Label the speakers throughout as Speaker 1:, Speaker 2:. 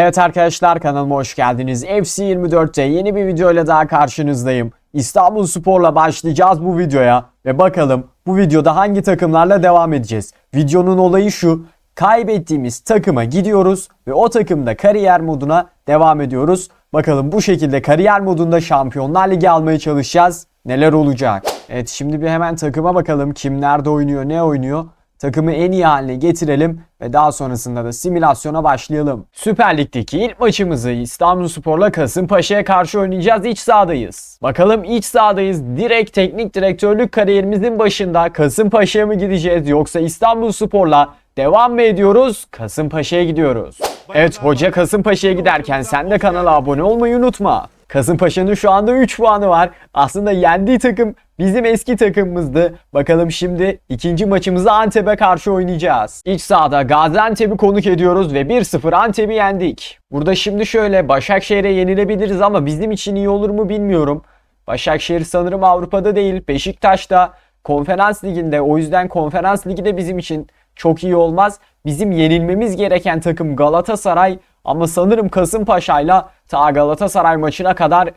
Speaker 1: Evet arkadaşlar kanalıma hoş geldiniz. FC24'te yeni bir videoyla daha karşınızdayım. İstanbul Spor'la başlayacağız bu videoya ve bakalım bu videoda hangi takımlarla devam edeceğiz. Videonun olayı şu. Kaybettiğimiz takıma gidiyoruz ve o takımda kariyer moduna devam ediyoruz. Bakalım bu şekilde kariyer modunda Şampiyonlar Ligi almaya çalışacağız. Neler olacak? Evet şimdi bir hemen takıma bakalım. Kim nerede oynuyor, ne oynuyor? Takımı en iyi haline getirelim ve daha sonrasında da simülasyona başlayalım. Süper Lig'deki ilk maçımızı İstanbulspor'la Kasımpaşa'ya karşı oynayacağız. İç sahadayız. Bakalım iç sahadayız. Direkt teknik direktörlük kariyerimizin başında Kasımpaşa'ya mı gideceğiz yoksa İstanbulspor'la devam mı ediyoruz? Kasımpaşa'ya gidiyoruz. Evet hoca Kasımpaşa'ya giderken sen de kanala abone olmayı unutma. Kasımpaşa'nın şu anda 3 puanı var. Aslında yendiği takım bizim eski takımımızdı. Bakalım şimdi ikinci maçımızı Antep'e karşı oynayacağız. İç sahada Gaziantep'i konuk ediyoruz ve 1-0 Antep'i yendik. Burada şimdi şöyle Başakşehir'e yenilebiliriz ama bizim için iyi olur mu bilmiyorum. Başakşehir sanırım Avrupa'da değil, Beşiktaş'ta Konferans Ligi'nde. O yüzden Konferans Ligi de bizim için çok iyi olmaz. Bizim yenilmemiz gereken takım Galatasaray ama sanırım Kasımpaşa'yla ta Galatasaray maçına kadar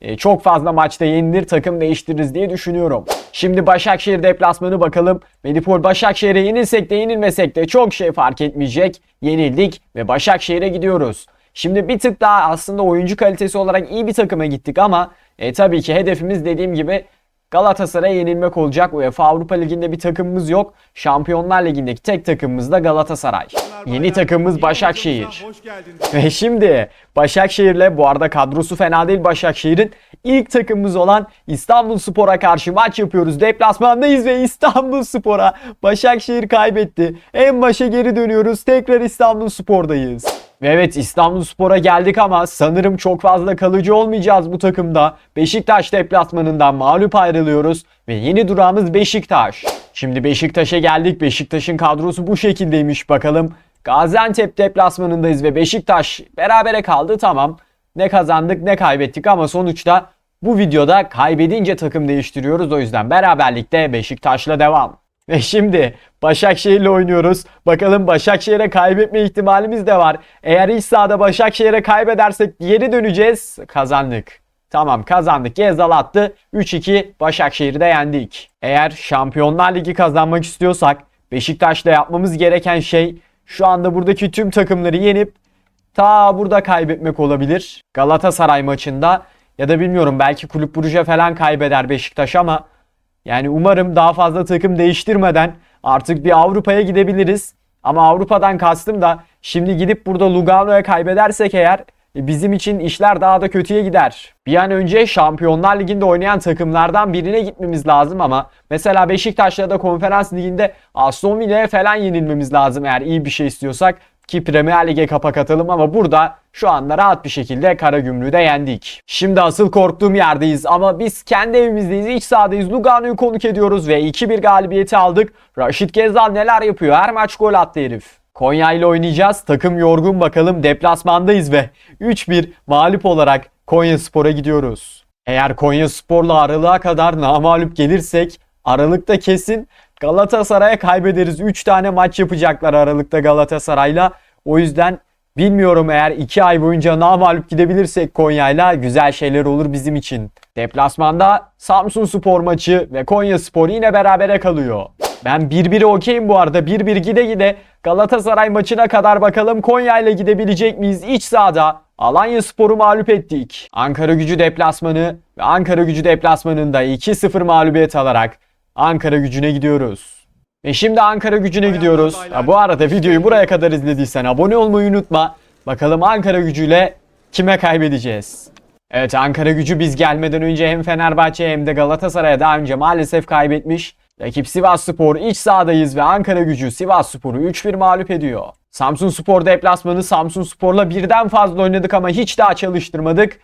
Speaker 1: e, çok fazla maçta yenilir takım değiştiririz diye düşünüyorum. Şimdi Başakşehir deplasmanı bakalım. Medipol Başakşehir'e yenilsek de yenilmesek de çok şey fark etmeyecek. Yenildik ve Başakşehir'e gidiyoruz. Şimdi bir tık daha aslında oyuncu kalitesi olarak iyi bir takıma gittik ama e, tabii ki hedefimiz dediğim gibi Galatasaray'a yenilmek olacak. UEFA Avrupa Ligi'nde bir takımımız yok. Şampiyonlar Ligi'ndeki tek takımımız da Galatasaray. Yeni takımımız Başakşehir. Ve şimdi Başakşehir'le bu arada kadrosu fena değil Başakşehir'in ilk takımımız olan İstanbul Spor'a karşı maç yapıyoruz. Deplasmandayız ve İstanbul Spor'a Başakşehir kaybetti. En başa geri dönüyoruz. Tekrar İstanbul Spor'dayız. Ve evet İstanbul Spor'a geldik ama sanırım çok fazla kalıcı olmayacağız bu takımda. Beşiktaş deplasmanından mağlup ayrılıyoruz ve yeni durağımız Beşiktaş. Şimdi Beşiktaş'a geldik. Beşiktaş'ın kadrosu bu şekildeymiş bakalım. Gaziantep deplasmanındayız ve Beşiktaş berabere kaldı tamam. Ne kazandık ne kaybettik ama sonuçta bu videoda kaybedince takım değiştiriyoruz. O yüzden beraberlikte Beşiktaş'la devam. Ve şimdi Başakşehir'le oynuyoruz. Bakalım Başakşehir'e kaybetme ihtimalimiz de var. Eğer iç sahada Başakşehir'e kaybedersek geri döneceğiz. Kazandık. Tamam kazandık. Gezal attı. 3-2 Başakşehir'i de yendik. Eğer Şampiyonlar Ligi kazanmak istiyorsak Beşiktaş'ta yapmamız gereken şey şu anda buradaki tüm takımları yenip ta burada kaybetmek olabilir. Galatasaray maçında ya da bilmiyorum belki Kulüp Brugge falan kaybeder Beşiktaş ama yani umarım daha fazla takım değiştirmeden artık bir Avrupa'ya gidebiliriz. Ama Avrupa'dan kastım da şimdi gidip burada Lugano'ya kaybedersek eğer bizim için işler daha da kötüye gider. Bir an önce Şampiyonlar Ligi'nde oynayan takımlardan birine gitmemiz lazım ama mesela Beşiktaş'la da Konferans Ligi'nde Aston Villa'ya falan yenilmemiz lazım eğer iyi bir şey istiyorsak ki Premier Lig'e kapak atalım ama burada şu anda rahat bir şekilde Karagümrük'ü de yendik. Şimdi asıl korktuğum yerdeyiz ama biz kendi evimizdeyiz, iç sahadayız. Lugano'yu konuk ediyoruz ve 2-1 galibiyeti aldık. Raşit Gezal neler yapıyor? Her maç gol attı herif. Konya ile oynayacağız. Takım yorgun bakalım. Deplasmandayız ve 3-1 mağlup olarak Konya Spor'a gidiyoruz. Eğer Konya Spor'la aralığa kadar namalup gelirsek Aralıkta kesin Galatasaray'a kaybederiz. 3 tane maç yapacaklar Aralıkta Galatasaray'la. O yüzden bilmiyorum eğer 2 ay boyunca namalup gidebilirsek Konya'yla güzel şeyler olur bizim için. Deplasmanda Samsun Spor maçı ve Konya Spor yine berabere kalıyor. Ben 1-1'e okeyim bu arada. 1-1 gide gide Galatasaray maçına kadar bakalım Konya ile gidebilecek miyiz? İç sahada Alanya Spor'u mağlup ettik. Ankara gücü deplasmanı ve Ankara gücü deplasmanında 2-0 mağlubiyet alarak Ankara gücüne gidiyoruz. Ve şimdi Ankara gücüne gidiyoruz. Ha, bu arada videoyu buraya kadar izlediysen abone olmayı unutma. Bakalım Ankara gücüyle kime kaybedeceğiz? Evet Ankara gücü biz gelmeden önce hem Fenerbahçe hem de Galatasaray'a daha önce maalesef kaybetmiş. Rakip Sivas Spor iç sahadayız ve Ankara gücü Sivas Spor'u 3-1 mağlup ediyor. Samsun Spor deplasmanı Samsun Spor'la birden fazla oynadık ama hiç daha çalıştırmadık.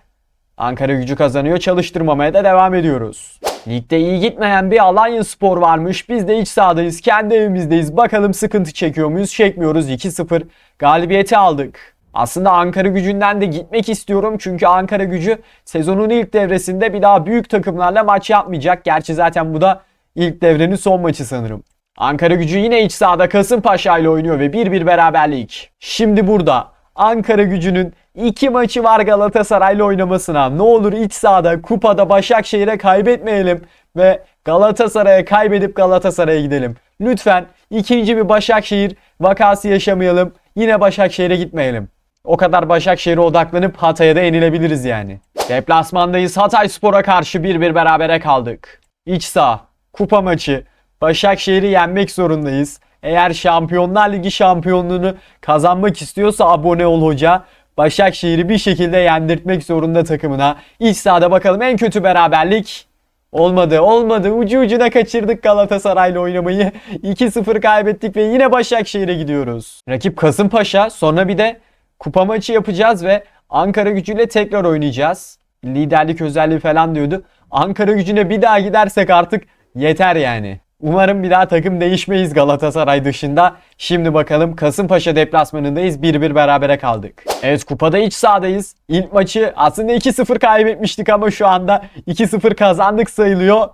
Speaker 1: Ankara gücü kazanıyor çalıştırmamaya da devam ediyoruz. Ligde iyi gitmeyen bir Alanya Spor varmış. Biz de iç sahadayız. Kendi evimizdeyiz. Bakalım sıkıntı çekiyor muyuz? Çekmiyoruz. 2-0 galibiyeti aldık. Aslında Ankara gücünden de gitmek istiyorum. Çünkü Ankara gücü sezonun ilk devresinde bir daha büyük takımlarla maç yapmayacak. Gerçi zaten bu da ilk devrenin son maçı sanırım. Ankara gücü yine iç sahada Kasımpaşa ile oynuyor ve 1-1 beraberlik. Şimdi burada Ankara gücünün iki maçı var Galatasaray'la oynamasına. Ne olur iç sahada, kupada Başakşehir'e kaybetmeyelim ve Galatasaray'a kaybedip Galatasaray'a gidelim. Lütfen ikinci bir Başakşehir vakası yaşamayalım. Yine Başakşehir'e gitmeyelim. O kadar Başakşehir'e odaklanıp Hatay'a da yenilebiliriz yani. Deplasmandayız. Hatay Spor'a karşı 1-1 berabere kaldık. İç saha, kupa maçı. Başakşehir'i yenmek zorundayız. Eğer Şampiyonlar Ligi şampiyonluğunu kazanmak istiyorsa abone ol hoca. Başakşehir'i bir şekilde yendirtmek zorunda takımına. İç sahada bakalım en kötü beraberlik Olmadı olmadı ucu ucuna kaçırdık Galatasaray'la oynamayı 2-0 kaybettik ve yine Başakşehir'e gidiyoruz. Rakip Kasımpaşa sonra bir de kupa maçı yapacağız ve Ankara gücüyle tekrar oynayacağız. Liderlik özelliği falan diyordu. Ankara gücüne bir daha gidersek artık yeter yani. Umarım bir daha takım değişmeyiz Galatasaray dışında. Şimdi bakalım Kasımpaşa deplasmanındayız. 1-1 berabere kaldık. Evet kupada iç sahadayız. İlk maçı aslında 2-0 kaybetmiştik ama şu anda 2-0 kazandık sayılıyor.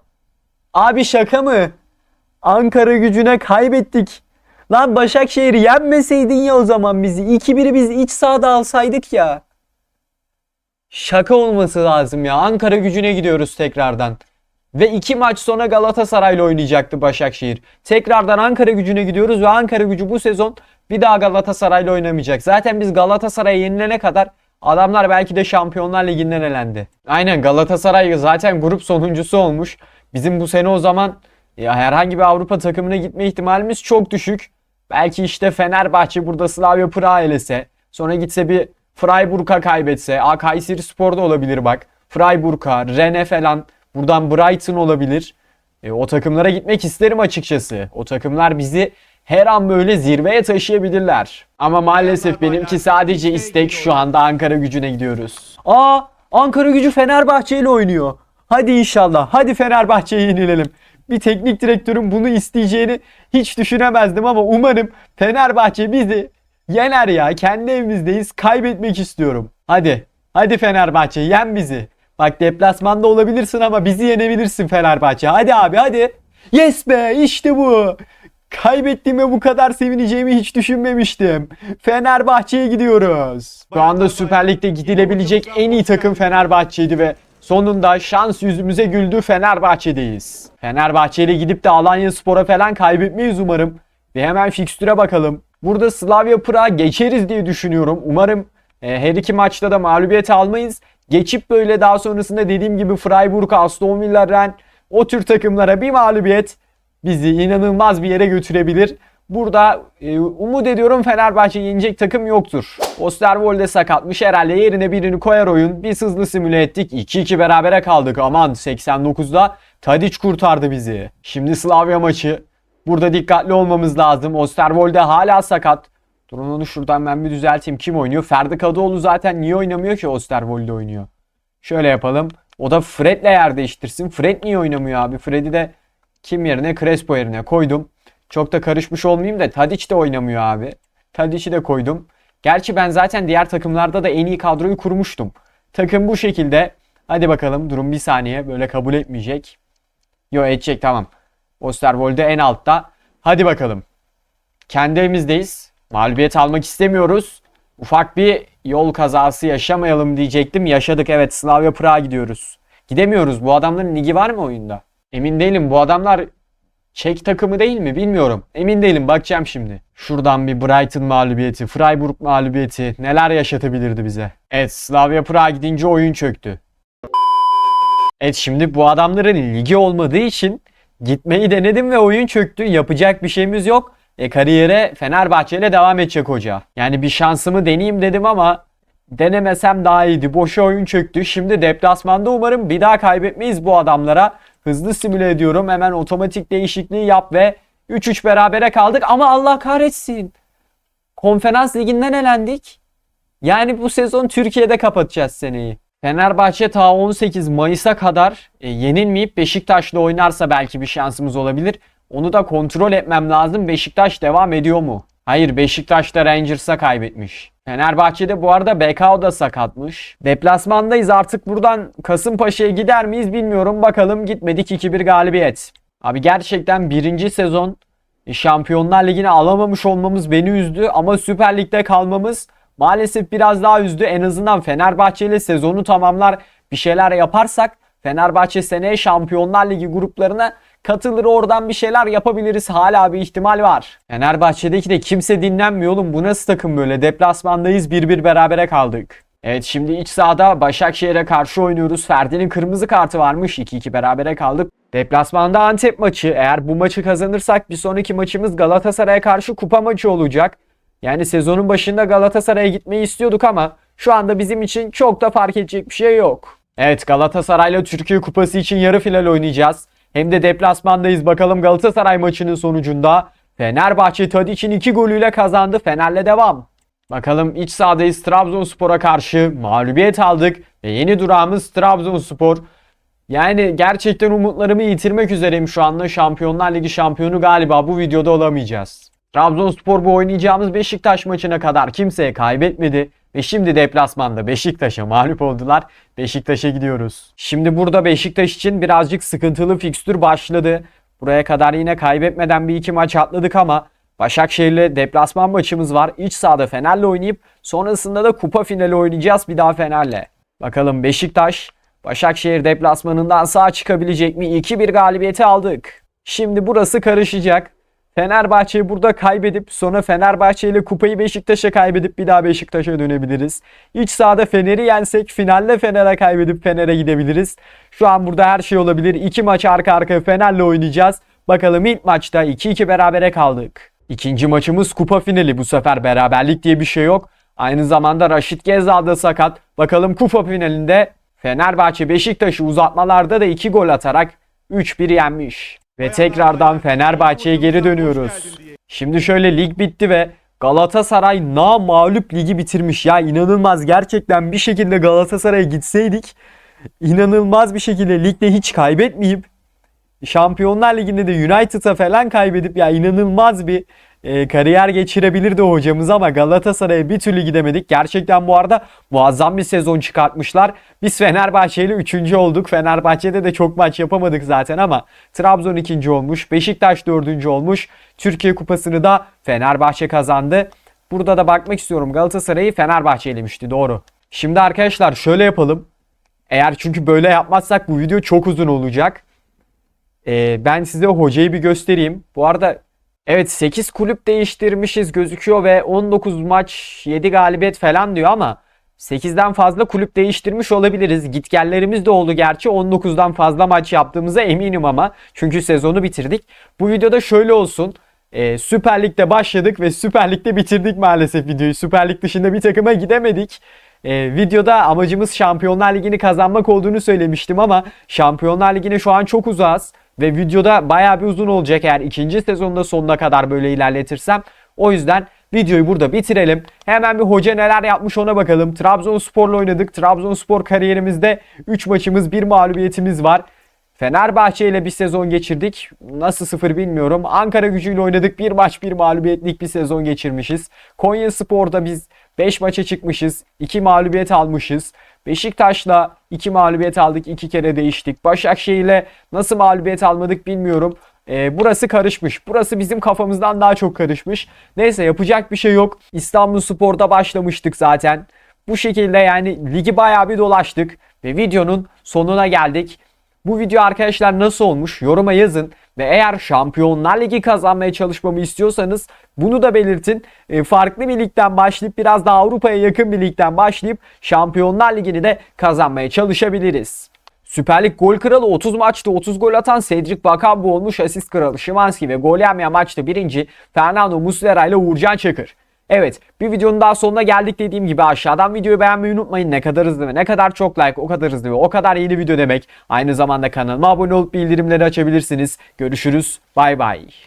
Speaker 1: Abi şaka mı? Ankara gücüne kaybettik. Lan Başakşehir'i yenmeseydin ya o zaman bizi. 2-1'i biz iç sahada alsaydık ya. Şaka olması lazım ya. Ankara gücüne gidiyoruz tekrardan. Ve iki maç sonra Galatasaray'la oynayacaktı Başakşehir. Tekrardan Ankara gücüne gidiyoruz ve Ankara gücü bu sezon bir daha Galatasaray'la oynamayacak. Zaten biz Galatasaray'a yenilene kadar adamlar belki de Şampiyonlar Ligi'nden elendi. Aynen Galatasaray zaten grup sonuncusu olmuş. Bizim bu sene o zaman ya herhangi bir Avrupa takımına gitme ihtimalimiz çok düşük. Belki işte Fenerbahçe burada Slavia Prag'a elese. Sonra gitse bir Freiburg'a kaybetse. A Kayseri Spor'da olabilir bak. Freiburg'a, Rennes falan. Buradan Brighton olabilir. E, o takımlara gitmek isterim açıkçası. O takımlar bizi her an böyle zirveye taşıyabilirler. Ama maalesef benimki sadece istek şu anda Ankara gücüne gidiyoruz. Aa Ankara gücü Fenerbahçe ile oynuyor. Hadi inşallah. Hadi Fenerbahçe'yi yenilelim. Bir teknik direktörün bunu isteyeceğini hiç düşünemezdim ama umarım Fenerbahçe bizi yener ya. Kendi evimizdeyiz. Kaybetmek istiyorum. Hadi. Hadi Fenerbahçe yen bizi. Bak deplasmanda olabilirsin ama bizi yenebilirsin Fenerbahçe. Hadi abi hadi. Yes be işte bu. Kaybettiğime bu kadar sevineceğimi hiç düşünmemiştim. Fenerbahçe'ye gidiyoruz. Şu anda Süper Lig'de gidilebilecek en iyi takım Fenerbahçe'ydi ve sonunda şans yüzümüze güldü Fenerbahçe'deyiz. Fenerbahçe ile gidip de Alanya Spor'a falan kaybetmeyiz umarım. Ve hemen fikstüre bakalım. Burada Slavia Prag'a geçeriz diye düşünüyorum. Umarım e, her iki maçta da mağlubiyet almayız. Geçip böyle daha sonrasında dediğim gibi Freiburg, Aston Villa, Rennes o tür takımlara bir mağlubiyet bizi inanılmaz bir yere götürebilir. Burada e, umut ediyorum Fenerbahçe yenecek takım yoktur. Osterwolde sakatmış herhalde yerine birini koyar oyun. Biz hızlı simüle ettik. 2-2 berabere kaldık. Aman 89'da Tadic kurtardı bizi. Şimdi Slavia maçı. Burada dikkatli olmamız lazım. Osterwolde hala sakat. Durun onu şuradan ben bir düzelteyim. Kim oynuyor? Ferdi Kadıoğlu zaten niye oynamıyor ki Osterwolde oynuyor? Şöyle yapalım. O da Fred'le yer değiştirsin. Fred niye oynamıyor abi? Fred'i de kim yerine? Crespo yerine koydum. Çok da karışmış olmayayım da Tadic de oynamıyor abi. Tadic'i de koydum. Gerçi ben zaten diğer takımlarda da en iyi kadroyu kurmuştum. Takım bu şekilde. Hadi bakalım durum bir saniye. Böyle kabul etmeyecek. Yo edecek tamam. Osterwolde en altta. Hadi bakalım. Kendi evimizdeyiz. Mağlubiyet almak istemiyoruz. Ufak bir yol kazası yaşamayalım diyecektim. Yaşadık evet Slavia Prag'a gidiyoruz. Gidemiyoruz. Bu adamların ligi var mı oyunda? Emin değilim. Bu adamlar Çek takımı değil mi bilmiyorum. Emin değilim bakacağım şimdi. Şuradan bir Brighton mağlubiyeti, Freiburg mağlubiyeti neler yaşatabilirdi bize. Evet Slavia Prag'a gidince oyun çöktü. Evet şimdi bu adamların ligi olmadığı için gitmeyi denedim ve oyun çöktü. Yapacak bir şeyimiz yok. E kariyere Fenerbahçe ile devam edecek hoca. Yani bir şansımı deneyeyim dedim ama denemesem daha iyiydi. Boşa oyun çöktü. Şimdi deplasmanda umarım bir daha kaybetmeyiz bu adamlara. Hızlı simüle ediyorum. Hemen otomatik değişikliği yap ve 3-3 berabere kaldık. Ama Allah kahretsin. Konferans liginden elendik. Yani bu sezon Türkiye'de kapatacağız seneyi. Fenerbahçe ta 18 Mayıs'a kadar e, yenilmeyip Beşiktaş'la oynarsa belki bir şansımız olabilir. Onu da kontrol etmem lazım. Beşiktaş devam ediyor mu? Hayır Beşiktaş da Rangers'a kaybetmiş. Fenerbahçe'de bu arada BKO da sakatmış. Deplasmandayız artık buradan Kasımpaşa'ya gider miyiz bilmiyorum. Bakalım gitmedik 2-1 galibiyet. Abi gerçekten birinci sezon Şampiyonlar Ligi'ni alamamış olmamız beni üzdü ama Süper Lig'de kalmamız maalesef biraz daha üzdü. En azından Fenerbahçe ile sezonu tamamlar bir şeyler yaparsak Fenerbahçe seneye Şampiyonlar Ligi gruplarına katılır oradan bir şeyler yapabiliriz. Hala bir ihtimal var. Fenerbahçe'deki de kimse dinlenmiyor oğlum. Bu nasıl takım böyle? Deplasmandayız 1-1 berabere kaldık. Evet şimdi iç sahada Başakşehir'e karşı oynuyoruz. Ferdi'nin kırmızı kartı varmış. 2-2 berabere kaldık. Deplasmanda Antep maçı. Eğer bu maçı kazanırsak bir sonraki maçımız Galatasaray'a karşı kupa maçı olacak. Yani sezonun başında Galatasaray'a gitmeyi istiyorduk ama şu anda bizim için çok da fark edecek bir şey yok. Evet Galatasaray'la Türkiye Kupası için yarı final oynayacağız. Hem de deplasmandayız. Bakalım Galatasaray maçının sonucunda Fenerbahçe Tadic'in 2 golüyle kazandı. Fener'le devam. Bakalım iç sahadayız. Trabzonspor'a karşı mağlubiyet aldık ve yeni durağımız Trabzonspor. Yani gerçekten umutlarımı yitirmek üzereyim şu anda. Şampiyonlar Ligi şampiyonu galiba bu videoda olamayacağız. Trabzonspor bu oynayacağımız Beşiktaş maçına kadar kimseye kaybetmedi. Ve şimdi deplasmanda Beşiktaş'a mağlup oldular. Beşiktaş'a gidiyoruz. Şimdi burada Beşiktaş için birazcık sıkıntılı fikstür başladı. Buraya kadar yine kaybetmeden bir iki maç atladık ama Başakşehir'le deplasman maçımız var. İç sahada Fener'le oynayıp sonrasında da kupa finali oynayacağız bir daha Fener'le. Bakalım Beşiktaş Başakşehir deplasmanından sağ çıkabilecek mi? 2-1 galibiyeti aldık. Şimdi burası karışacak. Fenerbahçe'yi burada kaybedip sonra Fenerbahçe ile kupayı Beşiktaş'a kaybedip bir daha Beşiktaş'a dönebiliriz. İç sahada Fener'i yensek finalde Fener'e kaybedip Fener'e gidebiliriz. Şu an burada her şey olabilir. İki maç arka arkaya Fener'le oynayacağız. Bakalım ilk maçta 2-2 berabere kaldık. İkinci maçımız kupa finali. Bu sefer beraberlik diye bir şey yok. Aynı zamanda Raşit Gezal da sakat. Bakalım kupa finalinde Fenerbahçe Beşiktaş'ı uzatmalarda da 2 gol atarak 3-1 yenmiş. Ve tekrardan Fenerbahçe'ye geri dönüyoruz. Şimdi şöyle lig bitti ve Galatasaray na mağlup ligi bitirmiş. Ya inanılmaz gerçekten bir şekilde Galatasaray'a gitseydik inanılmaz bir şekilde ligde hiç kaybetmeyip Şampiyonlar Ligi'nde de United'a falan kaybedip ya inanılmaz bir e, kariyer geçirebilirdi hocamız ama Galatasaray'a bir türlü gidemedik. Gerçekten bu arada muazzam bir sezon çıkartmışlar. Biz Fenerbahçe ile 3. olduk. Fenerbahçe'de de çok maç yapamadık zaten ama Trabzon 2. olmuş. Beşiktaş 4. olmuş. Türkiye Kupası'nı da Fenerbahçe kazandı. Burada da bakmak istiyorum. Galatasaray'ı Fenerbahçe elemişti doğru. Şimdi arkadaşlar şöyle yapalım. Eğer çünkü böyle yapmazsak bu video çok uzun olacak. Ee, ben size hocayı bir göstereyim. Bu arada evet 8 kulüp değiştirmişiz gözüküyor ve 19 maç 7 galibiyet falan diyor ama 8'den fazla kulüp değiştirmiş olabiliriz. Gitgellerimiz de oldu gerçi 19'dan fazla maç yaptığımıza eminim ama. Çünkü sezonu bitirdik. Bu videoda şöyle olsun. Ee, Süper Lig'de başladık ve Süper Lig'de bitirdik maalesef videoyu. Süper Lig dışında bir takıma gidemedik. Ee, videoda amacımız Şampiyonlar Ligi'ni kazanmak olduğunu söylemiştim ama Şampiyonlar Ligi'ne şu an çok uzağız. Ve videoda bayağı bir uzun olacak eğer ikinci sezonda sonuna kadar böyle ilerletirsem. O yüzden videoyu burada bitirelim. Hemen bir hoca neler yapmış ona bakalım. Trabzonspor'la oynadık. Trabzonspor kariyerimizde 3 maçımız 1 mağlubiyetimiz var. Fenerbahçe ile bir sezon geçirdik. Nasıl sıfır bilmiyorum. Ankara gücüyle oynadık. Bir maç bir mağlubiyetlik bir sezon geçirmişiz. Konya Spor'da biz 5 maça çıkmışız. 2 mağlubiyet almışız. Beşiktaş'la 2 mağlubiyet aldık. 2 kere değiştik. Başakşehir'le nasıl mağlubiyet almadık bilmiyorum. Ee, burası karışmış. Burası bizim kafamızdan daha çok karışmış. Neyse yapacak bir şey yok. İstanbul Spor'da başlamıştık zaten. Bu şekilde yani ligi bayağı bir dolaştık. Ve videonun sonuna geldik. Bu video arkadaşlar nasıl olmuş yoruma yazın. Ve eğer Şampiyonlar Ligi kazanmaya çalışmamı istiyorsanız bunu da belirtin. E, farklı bir ligden başlayıp biraz da Avrupa'ya yakın bir ligden başlayıp Şampiyonlar Ligi'ni de kazanmaya çalışabiliriz. Süper Lig gol kralı 30 maçta 30 gol atan Cedric Bakambu olmuş asist kralı Şimanski ve gol yemeyen maçta birinci Fernando Muslera ile Uğurcan Çakır. Evet bir videonun daha sonuna geldik dediğim gibi aşağıdan videoyu beğenmeyi unutmayın. Ne kadar hızlı ve ne kadar çok like o kadar hızlı ve o kadar yeni video demek. Aynı zamanda kanalıma abone olup bildirimleri açabilirsiniz. Görüşürüz bay bay.